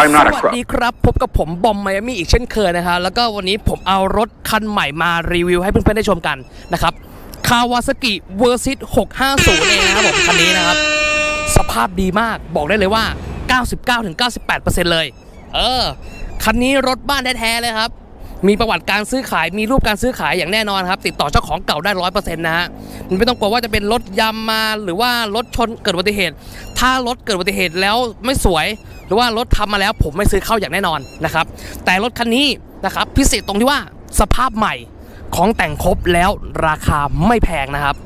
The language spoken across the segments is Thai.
I'm ส not a วัส crook. ดีครับ พบกับผมบอมไมอามี่อีกเช่นเคยนะครับแล้วก็วันนี้ผมเอารถคันใหม่มารีวิวให้เพื่อนๆได้ชมกันนะครับคาวาซากิเวอร์ซิต650 เองนะครับผมคันนี้นะครับ สภาพดีมากบอกได้เลยว่า 99-98%เลย เออ คันนี้รถบ้านแท้ๆเลยครับ มีประวัติการซื้อขายมีรูปการซื้อขายอย่างแน่นอนครับ ติดต่อเจ้าของเก่าได้ร้อยเปอร์เซ็นต์นะฮะมันไม่ต้องกลัวว่าจะเป็นรถยำมาหรือว่ารถชนเกิดอุบัติเหตุ ถ้ารถเกิดอุบัติเหตุแล้วไม่สวย หรือว่ารถทำมาแล้วผมไม่ซื้อเข้าอย่างแน่นอนนะครับ แต่รถคันนี้นะครับพิเศษตรงที่ว่าสภาพใหม่ของแต่งครบแล้วราคาไม่แพงนะครับ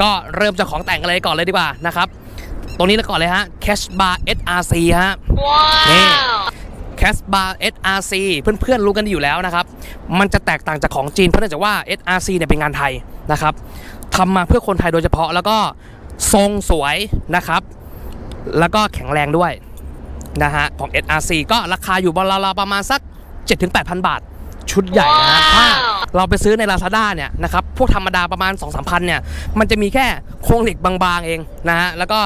ก็เริ่มจากของแต่งกันเลยก่อนเลยดีกว่านะครับ ตรงนี้เลยก่อนเลยฮะ Cash Bar SRC ฮะนี่ Cash Bar SRC เพื่อนๆรู้กันดีอยู่แล้วนะครับ มันจะแตกต่างจากของจีนเพราะเนื่องจากว่า SRC เนี่ยเป็นงานไทยนะครับทำมาเพื่อคนไทยโดยเฉพาะแล้วก็ทรงสวยนะครับ แล้วก็แข็งแรงด้วย นะฮะของ SRC ก็ราคาอยู่ราวๆประมาณสัก 7-8,000 บาท ชุดใหญ่นะฮะถ้าเราไปซื้อใน Lazada เนี่ยนะครับพวกธรรมดาประมาณ 2-3พันเนี่ยมันจะมีแค่โครงเหล็กบางๆเองนะฮะแล้วก็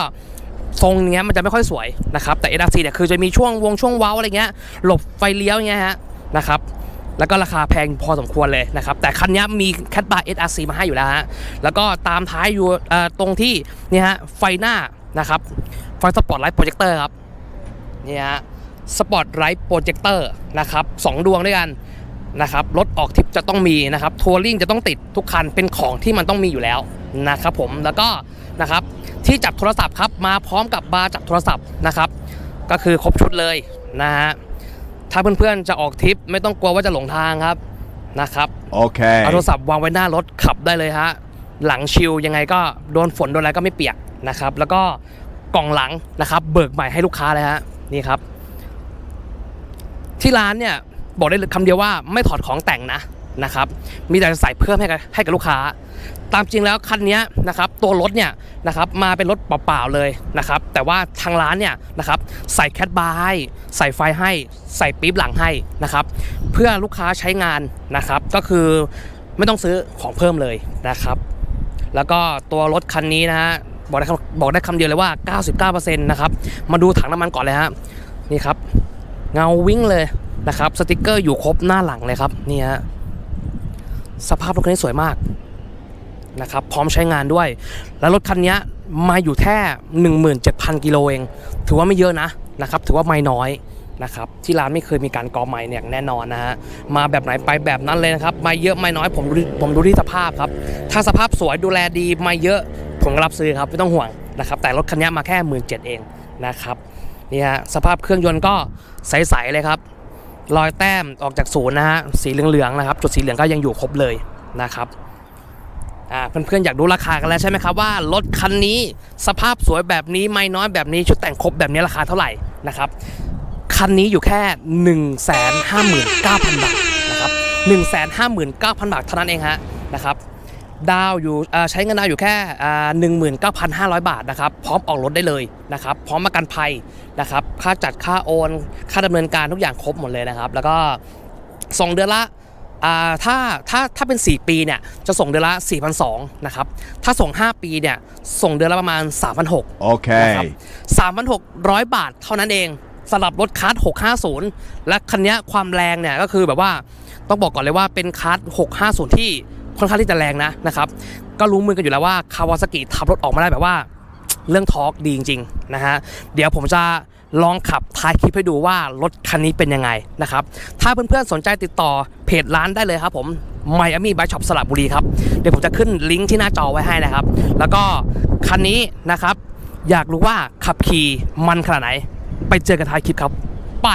ทรงเนี้ยมันจะไม่ค่อยสวยนะครับแต่ SRC เนี่ยคือจะมีช่วงวงช่วงเว้าอะไรเงี้ยหลบไฟเลี้ยวอย่างเงี้ยฮะนะครับแล้วก็ราคาแพงพอสมควรเลยนะครับ แต่คันนี้มีแคทบาร์ SRC มาให้อยู่แล้วฮะ แล้วก็ตามท้ายอยู่เอ่อตรงที่เนี่ยฮะไฟหน้านะครับ ไฟสปอตไลท์โปรเจคเตอร์ครับ นี่ฮะสปอตไลท์โปรเจคเตอร์นะครับสองดวงด้วยกันนะครับรถออกทริปจะต้องมีนะครับทัวริงจะต้องติดทุกคันเป็นของที่มันต้องมีอยู่แล้วนะครับผมแล้วก็นะครับที่จับโทรศัพท์ครับมาพร้อมกับบาร์จับโทรศัพท์นะครับก็คือครบชุดเลยนะฮะถ้าเพื่อนๆจะออกทริปไม่ต้องกลัวว่าจะหลงทางครับนะครับ Okay. เอาโทรศัพท์วางไว้หน้ารถขับได้เลยฮะหลังชิลยังไงก็โดนฝนโดนอะไรก็ไม่เปียกนะครับแล้วก็กล่องหลังนะครับเบิกใหม่ให้ลูกค้าเลยฮะ นี่ครับ ที่ร้านเนี่ยบอกได้คำเดียวว่าไม่ถอดของแต่งนะนะครับ มีแต่จะใส่เพิ่มให้กับให้กับลูกค้า ตามจริงแล้วคันนี้นะครับ ตัวรถเนี่ยนะครับมาเป็นรถเปล่าๆเลยนะครับ แต่ว่าทางร้านเนี่ยนะครับใส่แคทบาร์ให้ใส่ไฟให้ ใส่ปี๊บหลังให้นะครับ เพื่อลูกค้าใช้งานนะครับ ก็คือไม่ต้องซื้อของเพิ่มเลยนะครับ แล้วก็ตัวรถคันนี้นะฮะ บอกได้คำบอกได้คำเดียวเลยว่า 99%นะครับ มาดูถังน้ำมันก่อนเลยฮะ นี่ครับ เงาวิ่งเลยนะครับ สติกเกอร์อยู่ครบหน้าหลังเลยครับ นี่ฮะ สภาพรถคันนี้สวยมากนะครับ พร้อมใช้งานด้วย แล้วรถคันนี้มาอยู่แค่17,000 กิโลเอง ถือว่าไม่เยอะนะนะครับ ถือว่าไม่น้อยนะครับ ที่ร้านไม่เคยมีการกอไม้เนี่ยแน่นอนนะฮะ มาแบบไหนไปแบบนั้นเลยนะครับ ไม่เยอะไม่น้อยผมดูผมดูที่สภาพครับ ถ้าสภาพสวยดูแลดีไม่เยอะ ผมก็รับซื้อครับไม่ต้องห่วงนะครับ แต่รถคันนี้มาแค่1 7ื่นเเองนะครับนี่ฮะสภาพเครื่องยนต์ก็ใสๆเลยครับ รอยแต้มออกจากศูนย์นะฮะสีเหลืองๆนะครับ จุดสีเหลืองก็ยังอยู่ครบเลยนะครับอ่าเพื่อนๆอยากรู้ราคากันแล้วใช่ไหมครับว่ารถคันนี้สภาพสวยแบบนี้ไม่น้อยแบบนี้ชุดแต่งครบแบบนี้ราคาเท่าไหร่นะครับคันนี้อยู่แค่ 1 5 9 0 0 0 บาทนะครับ 1 5 9 0 0 0 บาทเท่านั้นเองฮะนะครับ ดาวอยู่อ่าใช้เงินดาวอยู่แค่อ่า19,500 บาทนะครับ พร้อมออกรถได้เลยนะครับ พร้อมประกันภัยนะครับ ค่าจัดค่าโอน ค่าดำเนินการทุกอย่างครบหมดเลยนะครับ แล้วก็ส่งเดือนละอ่าถ้าถ้าถ้าเป็น 4 ปีเนี่ยจะส่งเดือนละ4,200นะครับ ถ้าส่ง 5 ปีเนี่ยส่งเดือนละประมาณ 3,600 Okay. 3,600 บาทเท่านั้นเองสำหรับรถคัส650 และคันเนี้ยความแรงเนี่ยก็คือแบบว่าต้องบอกก่อนเลยว่าเป็นคัส650 ที่ ค่อนข้างที่จะแรงนะนะครับก็รู้มือกันอยู่แล้วว่าคาวาซากิทำรถออกมาได้แบบว่าเรื่องทอร์กดีจริงๆนะฮะเดี๋ยวผมจะลองขับท้ายคลิปให้ดูว่ารถคันนี้เป็นยังไงนะครับถ้าเพื่อนๆสนใจติดต่อเพจร้านได้เลยครับผม Miami Bike Shop สระบุรีครับเดี๋ยวผมจะขึ้นลิงก์ที่หน้าจอไว้ให้นะครับ แล้วก็คันนี้นะครับ อยากรู้ว่าขับขี่มันขนาดไหน ไปเจอกันท้ายคลิปครับ ไป